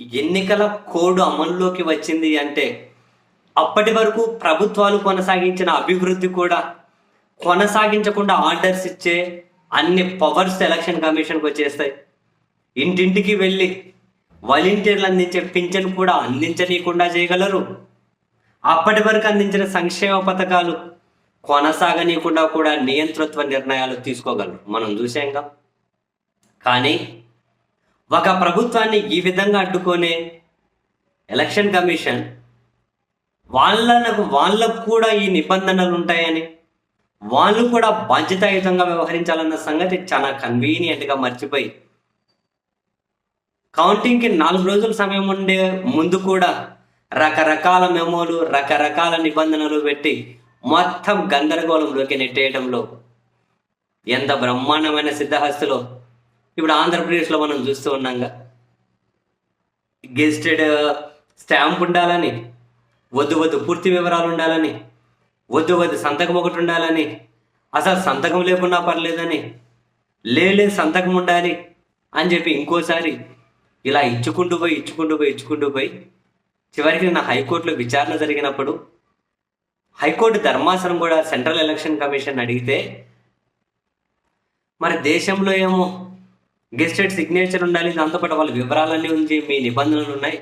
ఎన్నికల కోడ్ అమల్లోకి వచ్చింది అంటే అప్పటి వరకు ప్రభుత్వాలు కొనసాగించిన అభివృద్ధి కూడా కొనసాగించకుండా ఆర్డర్స్ ఇచ్చే అన్ని పవర్స్ ఎలక్షన్ కమిషన్కి వచ్చేస్తాయి. ఇంటింటికి వెళ్ళి వాలంటీర్లు అందించే పింఛన్ కూడా అందించనీయకుండా చేయగలరు. అప్పటి వరకు అందించిన సంక్షేమ పథకాలు కొనసాగనీయకుండా కూడా నియంతృత్వ నిర్ణయాలు తీసుకోగలరు. మనం చూసాంగా కానీ ఒక ప్రభుత్వాన్ని ఈ విధంగా అడ్డుకునే ఎలక్షన్ కమిషన్ వాళ్ళకు వాళ్ళకు కూడా ఈ నిబంధనలు ఉంటాయని వాళ్ళు కూడా బాధ్యతాయుతంగా వ్యవహరించాలన్న సంగతి చాలా కన్వీనియంట్గా మర్చిపోయి కౌంటింగ్కి నాలుగు రోజుల సమయం ఉండే ముందు కూడా రకరకాల మెమోలు రకరకాల నిబంధనలు పెట్టి మొత్తం గందరగోళంలోకి నెట్టేయడంలో ఎంత బ్రహ్మాండమైన సిద్ధహస్తులో ఇప్పుడు ఆంధ్రప్రదేశ్లో మనం చూస్తూ ఉన్నాగా. గెజిటెడ్ స్టాంప్ ఉండాలని వద్దు వద్దు పూర్తి వివరాలు ఉండాలని వద్దు వద్దు సంతకం ఒకటి ఉండాలని అసలు సంతకం లేకున్నా పర్లేదని లేలే సంతకం ఉండాలి అని చెప్పి ఇంకోసారి ఇలా ఇచ్చుకుంటూ పోయి ఇచ్చుకుంటూ పోయి ఇచ్చుకుంటూ పోయి చివరికి నా హైకోర్టులో విచారణ జరిగినప్పుడు హైకోర్టు ధర్మాసనం కూడా సెంట్రల్ ఎలక్షన్ కమిషన్ అడిగితే మరి దేశంలో ఏమో గెస్టెడ్ సిగ్నేచర్ ఉండాలి. దాంతోపాటు వాళ్ళ వివరాలన్నీ ఉంది మీ నిబంధనలు ఉన్నాయి.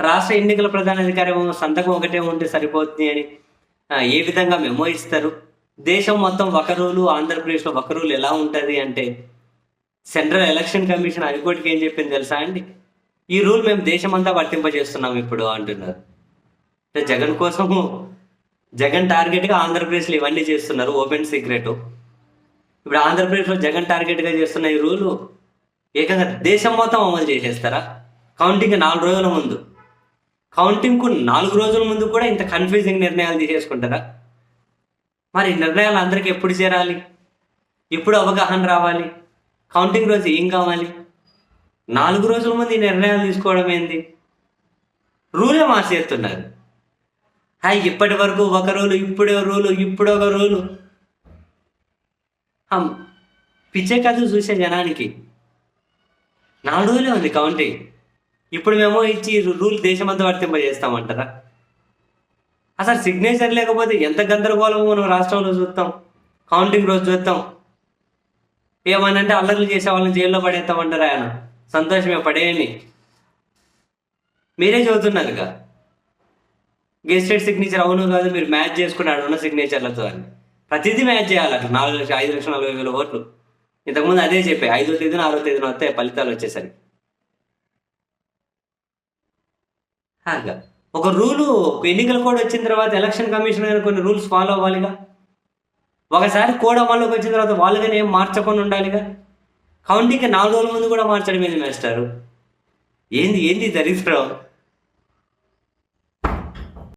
రాష్ట్ర ఎన్నికల ప్రధాన అధికారి సంతకం ఒకటే ఉంటే సరిపోతుంది అని ఏ విధంగా మెమో ఇస్తారు? దేశం మొత్తం ఒక రూలు ఆంధ్రప్రదేశ్లో ఒక రూలు ఎలా ఉంటుంది అంటే సెంట్రల్ ఎలక్షన్ కమిషన్ హైకోర్టుకి ఏం చెప్పింది తెలుసా అండి? ఈ రూల్ మేము దేశమంతా వర్తింపజేస్తున్నాం ఇప్పుడు అంటున్నారు. అంటే జగన్ కోసము జగన్ టార్గెట్గా ఆంధ్రప్రదేశ్లో ఇవన్నీ చేస్తున్నారు ఓపెన్ సీక్రెట్. ఇప్పుడు ఆంధ్రప్రదేశ్లో జగన్ టార్గెట్గా చేస్తున్న ఈ రూలు ఏకంగా దేశం మొత్తం అమలు చేసేస్తారా? కౌంటింగ్ నాలుగు రోజుల ముందు. కౌంటింగ్కు నాలుగు రోజుల ముందు కూడా ఇంత కన్ఫ్యూజింగ్ నిర్ణయాలు తీసేసుకుంటారా? మరి ఈ నిర్ణయాలు అందరికీ ఎప్పుడు చేరాలి? ఎప్పుడు అవగాహన రావాలి? కౌంటింగ్ రోజు ఏం కావాలి? నాలుగు రోజుల ముందు ఈ నిర్ణయాలు తీసుకోవడం ఏంది? రూలే మార్చేస్తున్నారు. హాయ్ ఇప్పటి వరకు ఒక రూలు ఇప్పుడే రూలు ఇప్పుడు ఒక రూలు పిచ్చే కథ చూసే జనానికి నాలుగు రోజులే ఉంది కౌంటింగ్ ఇప్పుడు మేము ఇచ్చి రూల్ దేశమంతా వర్తింపజేస్తామంటారా? అసలు సిగ్నేచర్ లేకపోతే ఎంత గందరగోళమో మనం రాష్ట్రంలో చూస్తాం. కౌంటింగ్ రోజు చూస్తాం. ఏమనంటే అల్లర్లు చేసే వాళ్ళని జైల్లో పడేస్తామంటారా ఆయన. సంతోషమే పడేయని మీరే చదువుతున్నారుగా? గెస్టెడ్ సిగ్నేచర్ అవును కాదు మీరు మ్యాచ్ చేసుకున్నాడు ఉన్న సిగ్నేచర్లతో అని. ప్రతిదీ మ్యాచ్ చేయాలి అట్లా నాలుగు లక్షలు ఐదు లక్షల నలభై వేల ఓట్లు. ఇంతకుముందు అదే చెప్పే ఐదో తేదీన ఆరో తేదీన వస్తే ఫలితాలు వచ్చేసరికి హాగా ఒక రూలు ఎన్నికల కోడ్ వచ్చిన తర్వాత ఎలక్షన్ కమిషన్ కొన్ని రూల్స్ ఫాలో అవ్వాలిగా? ఒకసారి కోడ్ అమల్లోకి వచ్చిన తర్వాత వాళ్ళుగానే ఏం మార్చకుండా ఉండాలిగా? కౌంటింగ్కి నాలుగు రోజుల ముందు కూడా మార్చడం ఏంది మేస్టారు? ఏంది ఏంది దరిద్రం?